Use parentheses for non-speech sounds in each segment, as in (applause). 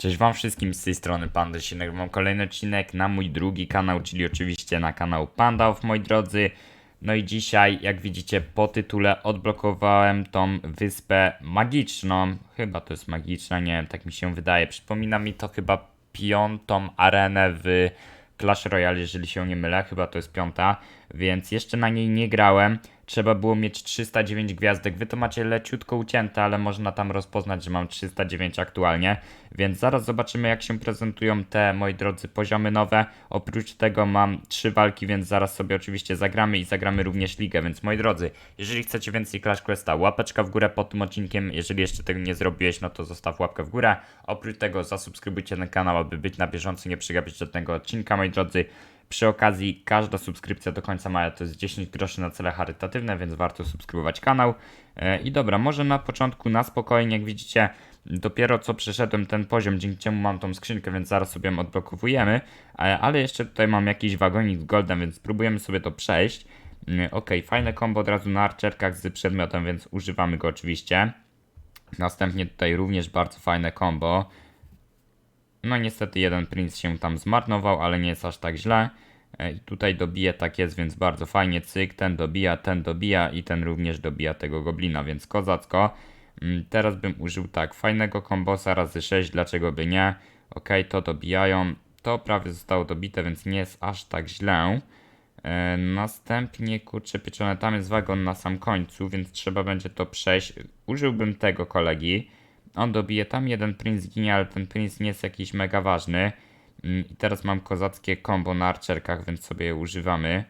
Cześć wam wszystkim z tej strony Panda się nagrywam kolejny odcinek na mój drugi kanał, czyli oczywiście na kanał Pandaów moi drodzy. No i dzisiaj, jak widzicie po tytule, odblokowałem tą wyspę magiczną. Chyba to jest magiczna, nie wiem, tak mi się wydaje. Przypomina mi to chyba piątą arenę w Clash Royale, jeżeli się nie mylę, chyba to jest piąta, więc jeszcze na niej nie grałem. Trzeba było mieć 309 gwiazdek. Wy to macie leciutko ucięte, ale można tam rozpoznać, że mam 309 aktualnie. Więc zaraz zobaczymy, jak się prezentują te, moi drodzy, poziomy nowe. Oprócz tego mam trzy walki, więc zaraz sobie oczywiście zagramy i zagramy również ligę. Więc moi drodzy, jeżeli chcecie więcej Clash Questa, łapeczka w górę pod tym odcinkiem. Jeżeli jeszcze tego nie zrobiłeś, no to zostaw łapkę w górę. Oprócz tego zasubskrybujcie ten kanał, aby być na bieżąco, nie przegapić żadnego odcinka, moi drodzy. Przy okazji, każda subskrypcja do końca maja to jest 10 groszy na cele charytatywne, więc warto subskrybować kanał. E, I dobra, może na początku na spokojnie, jak widzicie, dopiero co przeszedłem ten poziom, dzięki czemu mam tą skrzynkę, więc zaraz sobie ją odblokowujemy. E, Ale jeszcze tutaj mam jakiś wagonik z goldem, więc spróbujemy sobie to przejść. Mm, Ok, fajne combo od razu na archerkach z przedmiotem, więc używamy go oczywiście. Następnie tutaj również bardzo fajne combo. No niestety jeden princ się tam zmarnował, ale nie jest aż tak źle. E, I tutaj dobije tak jest, więc bardzo fajnie. Cyk, ten dobija, ten dobija i ten również dobija tego goblina, więc kozacko. Mm, Teraz bym użył tak, fajnego kombosa razy 6, dlaczego by nie? Ok, to dobijają. To prawie zostało dobite, więc nie jest aż tak źle. E, następnie, kurczę, pieczone, tam jest wagon na sam końcu, więc trzeba będzie to przejść. Użyłbym tego kolegi. On dobije, tam jeden princ ginie, ale ten princ nie jest jakiś mega ważny. Mm, I teraz mam kozackie combo na archerkach, więc sobie je używamy.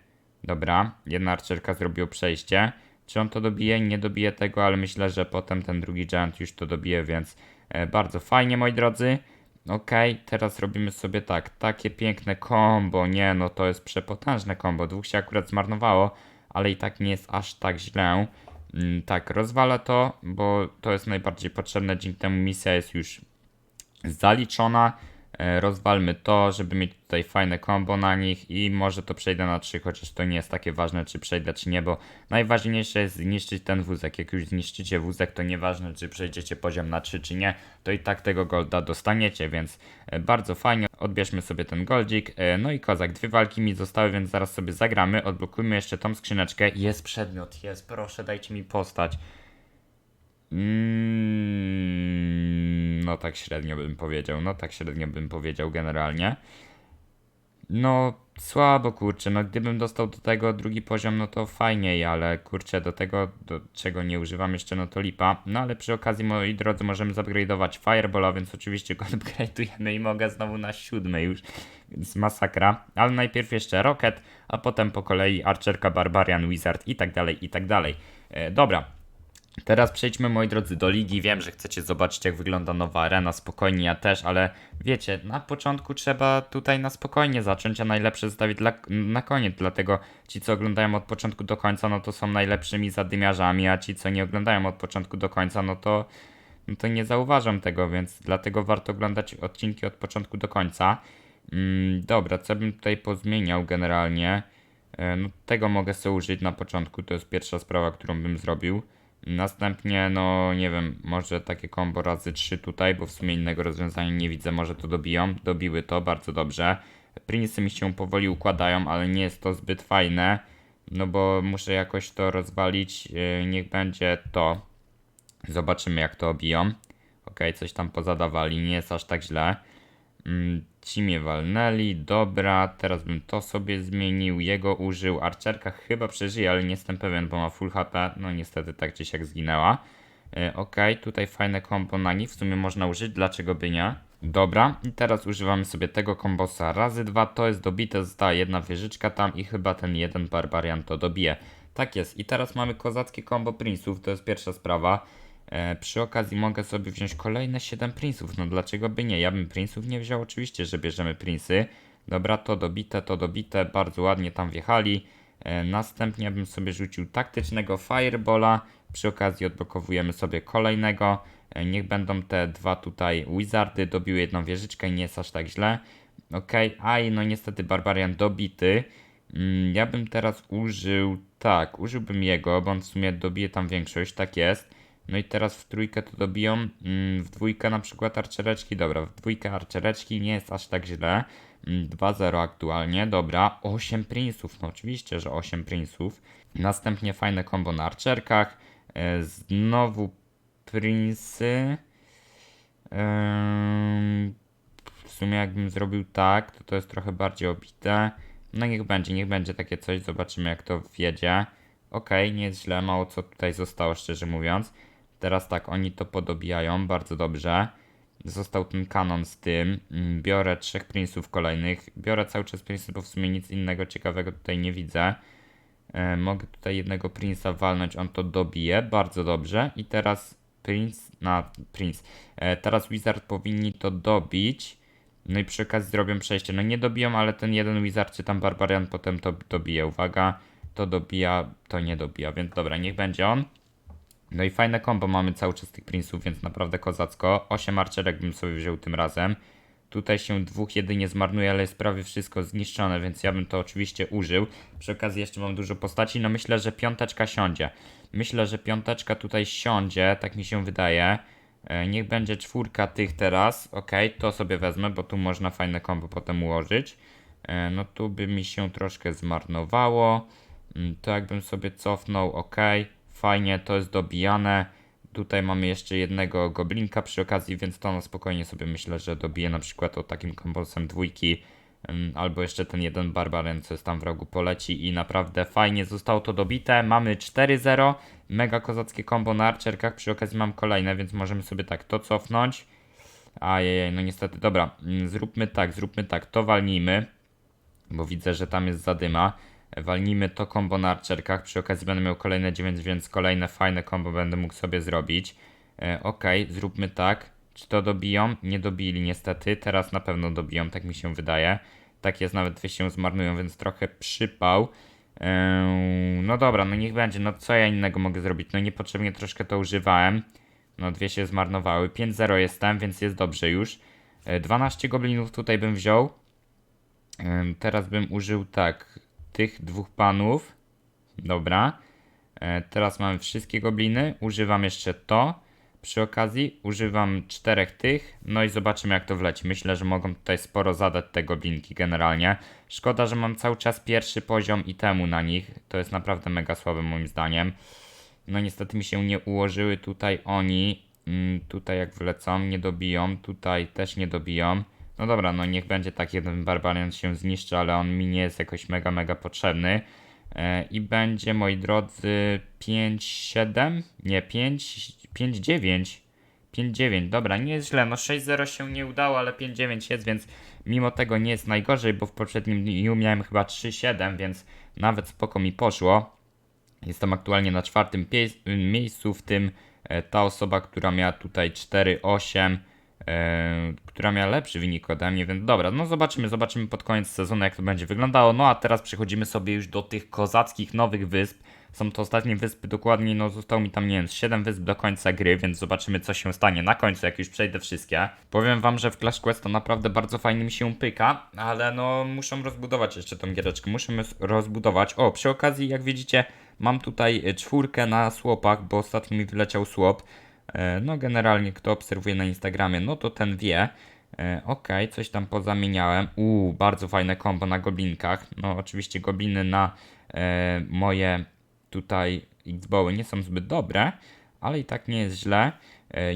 Dobra, jedna archerka zrobiło przejście. Czy on to dobije? Nie dobije tego, ale myślę, że potem ten drugi giant już to dobije, więc e, bardzo fajnie, moi drodzy. Okej, teraz robimy sobie tak, takie piękne combo, nie no to jest przepotężne combo, dwóch się akurat zmarnowało, ale i tak nie jest aż tak źle. Mm, tak, rozwalę to, bo to jest najbardziej potrzebne, dzięki temu misja jest już zaliczona. E, Rozwalmy to, żeby mieć tutaj fajne combo na nich i może to przejdę na 3, chociaż to nie jest takie ważne, czy przejdę, czy nie, bo najważniejsze jest zniszczyć ten wózek. Jak już zniszczycie wózek, to nieważne, czy przejdziecie poziom na 3, czy nie, to i tak tego golda dostaniecie, więc e, bardzo fajnie. Odbierzmy sobie ten goldzik. E, No i kozak, dwie walki mi zostały, więc zaraz sobie zagramy. Odblokujmy jeszcze tą skrzyneczkę. Jest przedmiot, jest, proszę, dajcie mi postać. Mm, no tak średnio bym powiedział, no tak średnio bym powiedział generalnie. No słabo kurczę, no gdybym dostał do tego drugi poziom, no to fajniej, ale kurczę do tego, do czego nie używam jeszcze, no to lipa. No ale przy okazji, moi drodzy, możemy zupgrade'ować Fireballa, więc oczywiście go (laughs) upgrade'ujemy i mogę znowu na siódmy już, więc masakra. Ale najpierw jeszcze Rocket, a potem po kolei Archerka, Barbarian, Wizard i tak dalej, i tak dalej. E, dobra, Teraz przejdźmy, moi drodzy, do ligi. Wiem, że chcecie zobaczyć, jak wygląda nowa arena. Spokojnie, ja też, ale wiecie, na początku trzeba tutaj na spokojnie zacząć, a najlepsze zostawić dla, na koniec. Dlatego ci, co oglądają od początku do końca, no to są najlepszymi zadymiarzami, a ci, co nie oglądają od początku do końca, no to, no to nie zauważam tego, więc dlatego warto oglądać odcinki od początku do końca. Mm, dobra, co bym tutaj pozmieniał generalnie? E, No, tego mogę sobie użyć na początku, to jest pierwsza sprawa, którą bym zrobił. Następnie, no nie wiem, może takie combo razy 3 tutaj, bo w sumie innego rozwiązania nie widzę, może to dobiją. Dobiły to, bardzo dobrze. Prinsy mi się powoli układają, ale nie jest to zbyt fajne, no bo muszę jakoś to rozwalić. Yy, Niech będzie to. Zobaczymy jak to obiją. Ok, coś tam pozadawali, nie jest aż tak źle. Mm, Ci mnie walnęli, dobra, teraz bym to sobie zmienił, jego użył, Archerka chyba przeżyje, ale nie jestem pewien, bo ma full HP, no niestety tak gdzieś jak zginęła. E, ok, tutaj fajne combo na nich, w sumie można użyć, dlaczego by nie? Dobra, i teraz używamy sobie tego kombosa razy dwa, to jest dobite, została jedna wieżyczka tam i chyba ten jeden barbarian to dobije. Tak jest, i teraz mamy kozackie combo princów, to jest pierwsza sprawa. E, przy okazji mogę sobie wziąć kolejne 7 princów. No dlaczego by nie? Ja bym princów nie wziął. Oczywiście, że bierzemy princy. Dobra, to dobite, to dobite. Bardzo ładnie tam wjechali. E, następnie bym sobie rzucił taktycznego Firebola. Przy okazji odblokowujemy sobie kolejnego. E, niech będą te dwa tutaj Wizardy. Dobiły jedną wieżyczkę i nie jest aż tak źle. Okej, aj, no niestety Barbarian dobity. Mm, Ja bym teraz użył, tak, użyłbym jego, bo on w sumie dobije tam większość, tak jest. No i teraz w trójkę to dobiją, mm, w dwójkę na przykład arczereczki, dobra, w dwójkę arczereczki nie jest aż tak źle. Mm, 2-0 aktualnie, dobra, 8 prinsów, no oczywiście, że 8 prinsów. Następnie fajne kombo na arczerkach, e, znowu prinsy. W sumie jakbym zrobił tak, to to jest trochę bardziej obite. No niech będzie, niech będzie takie coś, zobaczymy jak to wjedzie. Okej, nie jest źle, mało co tutaj zostało, szczerze mówiąc. Teraz tak, oni to podobijają, bardzo dobrze. Został ten kanon z tym. Mm, Biorę trzech prinsów kolejnych. Biorę cały czas prinsów, bo w sumie nic innego ciekawego tutaj nie widzę. E, mogę tutaj jednego prinsa walnąć, on to dobije, bardzo dobrze. I teraz prince na prince. E, teraz wizard powinni to dobić. No i przy okazji zrobią przejście. No nie dobiją, ale ten jeden wizard czy tam barbarian potem to dobije. Uwaga, to dobija, to nie dobija, więc dobra, niech będzie on. No i fajne combo mamy cały czas tych prinsów, więc naprawdę kozacko. 8 archerek bym sobie wziął tym razem. Tutaj się dwóch jedynie zmarnuje, ale jest prawie wszystko zniszczone, więc ja bym to oczywiście użył. Przy okazji jeszcze mam dużo postaci, no myślę, że piąteczka siądzie. Myślę, że piąteczka tutaj siądzie, tak mi się wydaje. E, Niech będzie czwórka tych teraz, ok, to sobie wezmę, bo tu można fajne kombo potem ułożyć. E, No tu by mi się troszkę zmarnowało. Mm, To jakbym sobie cofnął, ok, fajnie, to jest dobijane. Tutaj mamy jeszcze jednego goblinka przy okazji, więc to na spokojnie sobie myślę, że dobiję na przykład o takim kombosem dwójki. Albo jeszcze ten jeden barbarian, co jest tam w rogu poleci i naprawdę fajnie zostało to dobite. Mamy 4-0, mega kozackie kombo na archerkach, przy okazji mam kolejne, więc możemy sobie tak to cofnąć. Ajajaj, no niestety, dobra, mm, zróbmy tak, zróbmy tak, to walnijmy, bo widzę, że tam jest zadyma. Walnijmy to kombo na archerkach, przy okazji będę miał kolejne 9, więc kolejne fajne kombo będę mógł sobie zrobić. E, Okej, zróbmy tak. Czy to dobiją? Nie dobili niestety, teraz na pewno dobiją, tak mi się wydaje. Tak jest, nawet dwie się zmarnują, więc trochę przypał. Eee, no dobra, no niech będzie, no co ja innego mogę zrobić? No niepotrzebnie troszkę to używałem. No dwie się zmarnowały, 5-0 jestem, więc jest dobrze już. E, 12 goblinów tutaj bym wziął. Em, Teraz bym użył tak, tych dwóch panów. Dobra. E, Teraz mamy wszystkie gobliny. Używam jeszcze to. Przy okazji używam czterech tych. No i zobaczymy jak to wleci. Myślę, że mogą tutaj sporo zadać te goblinki generalnie. Szkoda, że mam cały czas pierwszy poziom i temu na nich. To jest naprawdę mega słabe moim zdaniem. No niestety mi się nie ułożyły tutaj oni. Mm, tutaj jak wlecą, nie dobiją. Tutaj też nie dobiją. No dobra, no niech będzie tak, jeden barbarian się zniszczy, ale on mi nie jest jakoś mega, mega potrzebny. E, I będzie, moi drodzy, 5-7? Nie, 5, 5-9. 5-9, dobra, nie jest źle. No 6-0 się nie udało, ale 5-9 jest, więc mimo tego nie jest najgorzej, bo w poprzednim dniu miałem chyba 3-7, więc nawet spoko mi poszło. Jestem aktualnie na czwartym miejscu, w tym e, ta osoba, która miała tutaj 4-8, e, która miała lepszy wynik ode mnie, więc dobra, no zobaczymy, zobaczymy pod koniec sezonu jak to będzie wyglądało. No a teraz przechodzimy sobie już do tych kozackich nowych wysp. Są to ostatnie wyspy, dokładnie, no zostało mi tam, nie wiem, 7 wysp do końca gry, więc zobaczymy co się stanie na końcu, jak już przejdę wszystkie. Powiem wam, że w Clash Quest to naprawdę bardzo fajnie mi się pyka, ale no muszą rozbudować jeszcze tą giereczkę, s- rozbudować. O, przy okazji, jak widzicie, mam tutaj e, czwórkę na słopach, bo ostatnio mi wyleciał słop. E, No generalnie kto obserwuje na Instagramie, no to ten wie. E, Okej, coś tam pozamieniałem. Uuu, bardzo fajne kombo na goblinkach. No oczywiście gobliny na e, moje tutaj Xboły nie są zbyt dobre, ale i tak nie jest źle.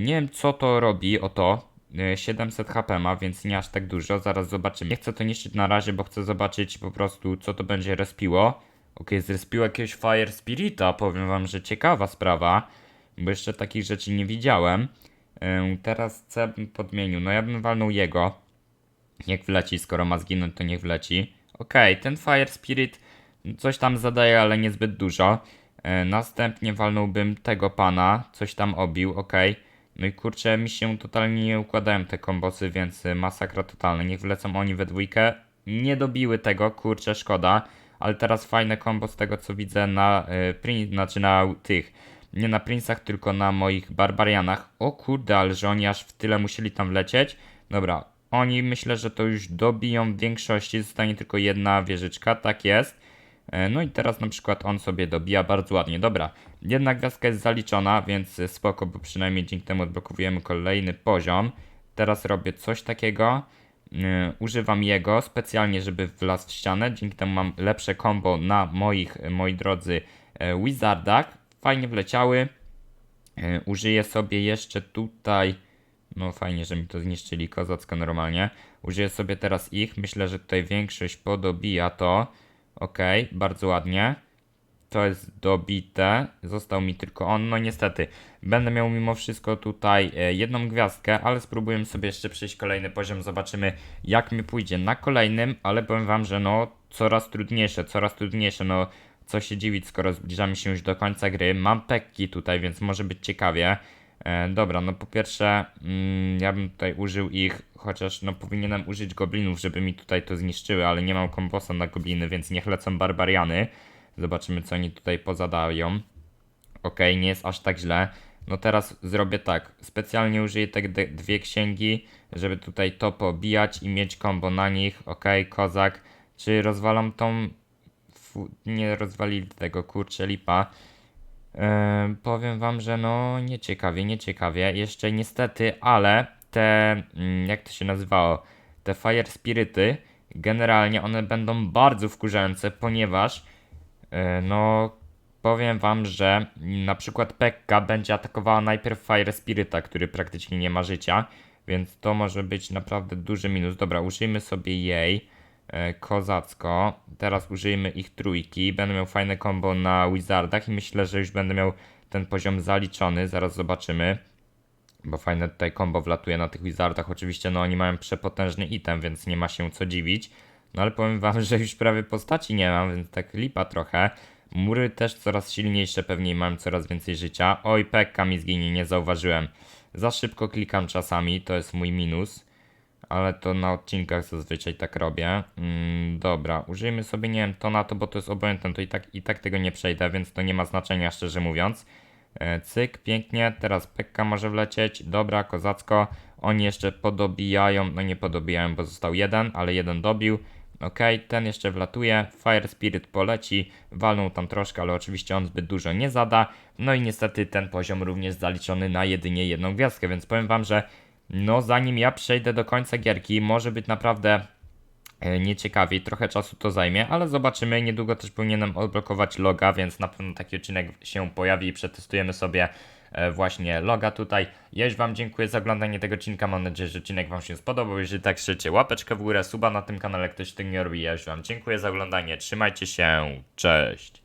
Nie wiem co to robi, oto. E, 700 HP ma, więc nie aż tak dużo. Zaraz zobaczymy. Nie chcę to niszczyć na razie, bo chcę zobaczyć po prostu co to będzie respiło. Okej, zrespiło jakiegoś Fire Spirita. Powiem wam, że ciekawa sprawa, bo jeszcze takich rzeczy nie widziałem. Ym, Teraz bym podmienił? No ja bym walnął jego. Niech wleci, skoro ma zginąć, to niech wleci. Okej, ten Fire Spirit coś tam zadaje, ale niezbyt dużo. E, Następnie walnąłbym tego pana, coś tam obił, okej. No i kurczę, mi się totalnie nie układają te kombosy, więc y, masakra totalna. Niech wlecą oni we dwójkę. Nie dobiły tego, kurczę, szkoda. Ale teraz fajne kombo z tego co widzę na y, prin, znaczy na tych. Nie na princach, tylko na moich barbarianach. O kurde, ale że oni aż w tyle musieli tam wlecieć. Dobra, oni myślę, że to już dobiją w większości. Zostanie tylko jedna wieżyczka, tak jest. E, No i teraz na przykład on sobie dobija bardzo ładnie. Dobra, Jedna gwiazdka jest zaliczona, więc spoko, bo przynajmniej dzięki temu odblokowujemy kolejny poziom. Teraz robię coś takiego. Yy, używam jego specjalnie, żeby wlazł w ścianę. Dzięki temu mam lepsze combo na moich, e, moi drodzy, e, wizardach. Fajnie wleciały. E, Użyję sobie jeszcze tutaj. No fajnie, że mi to zniszczyli kozacko normalnie. Użyję sobie teraz ich. Myślę, że tutaj większość podobija to. Ok, bardzo ładnie. To jest dobite. Został mi tylko on. No niestety, będę miał mimo wszystko tutaj e, jedną gwiazdkę, ale spróbujemy sobie jeszcze przejść kolejny poziom. Zobaczymy, jak mi pójdzie na kolejnym, ale powiem wam, że no coraz trudniejsze, coraz trudniejsze. No co się dziwić, skoro zbliżamy się już do końca gry. Mam pekki tutaj, więc może być ciekawie. E, dobra, no po pierwsze, mm, ja bym tutaj użył ich, chociaż no powinienem użyć goblinów, żeby mi tutaj to zniszczyły, ale nie mam kombosa na gobliny, więc niech lecą barbariany. Zobaczymy, co oni tutaj pozadają. Okej, nie jest aż tak źle. No teraz zrobię tak. Specjalnie użyję te dwie księgi, żeby tutaj to pobijać i mieć combo na nich. Okej, kozak. Czy rozwalam tą... Nie rozwalili tego, kurczę, lipa. Eee, powiem wam, że no nieciekawie, nieciekawie. Jeszcze niestety, ale te, mm, jak to się nazywało, te Fire Spirity, generalnie one będą bardzo wkurzające, ponieważ e, no powiem wam, że na przykład Pekka będzie atakowała najpierw Fire Spirita, który praktycznie nie ma życia, więc to może być naprawdę duży minus. Dobra, użyjmy sobie jej e, kozacko. Teraz użyjmy ich trójki. Będę miał fajne combo na Wizardach i myślę, że już będę miał ten poziom zaliczony. Zaraz zobaczymy. Bo fajne tutaj combo wlatuje na tych Wizardach. Oczywiście no oni mają przepotężny item, więc nie ma się co dziwić. No ale powiem wam, (laughs) że już prawie postaci nie mam, więc tak lipa trochę. Mury też coraz silniejsze, pewnie mam coraz więcej życia. Oj, Pekka mi zginie, nie zauważyłem. Za szybko klikam czasami, to jest mój minus. Ale to na odcinkach zazwyczaj tak robię. Mm, dobra, użyjmy sobie, nie wiem, to na to, bo to jest obojętne, to i tak, i tak tego nie przejdę, więc to nie ma znaczenia, szczerze mówiąc. E, cyk, pięknie, teraz Pekka może wlecieć, dobra, kozacko. Oni jeszcze podobijają, no nie podobijają, bo został jeden, ale jeden dobił. Ok, ten jeszcze wlatuje, Fire Spirit poleci, walnął tam troszkę, ale oczywiście on zbyt dużo nie zada. No i niestety ten poziom również zaliczony na jedynie jedną gwiazdkę, więc powiem wam, że no zanim ja przejdę do końca gierki, może być naprawdę e, nieciekawiej, trochę czasu to zajmie, ale zobaczymy. Niedługo też powinienem odblokować loga, więc na pewno taki odcinek się pojawi i przetestujemy sobie e, właśnie loga tutaj. Ja już Wam dziękuję za oglądanie tego odcinka. Mam nadzieję, że odcinek Wam się spodobał. Jeżeli tak, krzycie łapeczkę w górę, suba na tym kanale, ktoś tego nie robi. Ja już Wam dziękuję za oglądanie. Trzymajcie się, cześć.